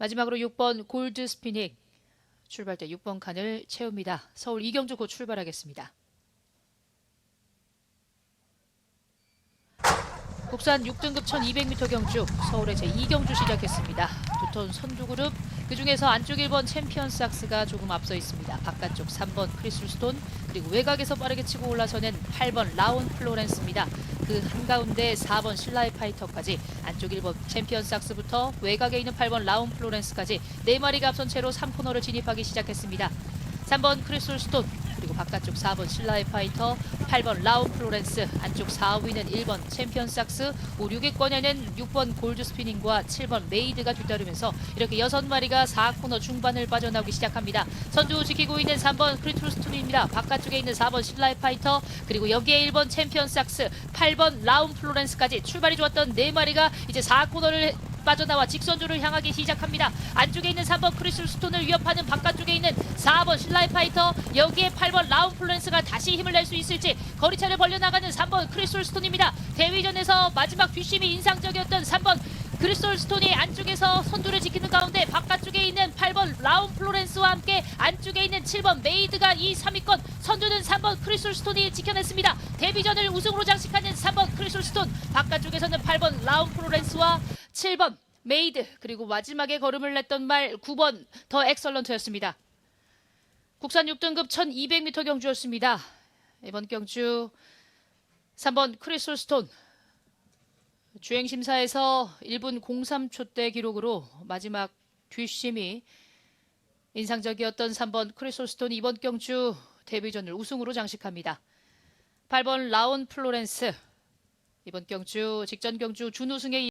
마지막으로 6번 골드 스피닉 출발대 6번 칸을 채웁니다. 서울 이경주 곧 출발하겠습니다. 국산 6등급 1200m 경주 서울의 제2경주 시작했습니다. 두톤 선두 그룹 그중에서 안쪽 1번 챔피언 삭스가 조금 앞서 있습니다. 바깥쪽 3번 크리스 스톤 그리고 외곽에서 빠르게 치고 올라서는 8번 라온 플로렌스입니다. 그 한가운데 4번 신라의 파이터까지 안쪽 1번 챔피언 삭스부터 외곽에 있는 8번 라온 플로렌스까지 4마리가 앞선 채로 3코너를 진입하기 시작했습니다. 3번 크리솔 스톤 그리고 바깥쪽 4번 신라의 파이터 8번 라운 플로렌스 안쪽 4위는 1번 챔피언 삭스 5, 6위 권에는 6번 골드 스피닝과 7번 메이드가 뒤따르면서 이렇게 6마리가 4코너 중반을 빠져나오기 시작합니다. 선두 지키고 있는 3번 크리톨 스톤입니다. 바깥쪽에 있는 4번 신라의 파이터 그리고 여기에 1번 챔피언 삭스 8번 라운 플로렌스까지 출발이 좋았던 4마리가 이제 4코너를 빠져나와 직선주를 향하기 시작합니다. 안쪽에 있는 3번 크리스 스톤을 위협하는 바깥쪽에 있는 4번 신라이 파이터 여기에 8번 라운 플랜스가 다시 힘을 낼 수 있을지 거리차를 벌려나가는 3번 크리스 스톤입니다. 대위전에서 마지막 뒷심이 인상적이었던 3번 크리스톨 스톤이 안쪽에서 선두를 지키는 가운데 바깥쪽에 있는 8번 라운 플로렌스와 함께 안쪽에 있는 7번 메이드가 이 3위권 선두는 3번 크리스톨 스톤이 지켜냈습니다. 데뷔전을 우승으로 장식하는 3번 크리스톨 스톤 바깥쪽에서는 8번 라운 플로렌스와 7번 메이드 그리고 마지막에 걸음을 냈던 말 9번 더 엑설런트였습니다. 국산 6등급 1200m 경주였습니다. 이번 경주 3번 크리스톨 스톤 주행 심사에서 1분 03초대 기록으로 마지막 뒷심이 인상적이었던 3번 크리솔 스톤 이번 경주 데뷔전을 우승으로 장식합니다. 8번 라온 플로렌스 이번 경주 직전 경주 준우승에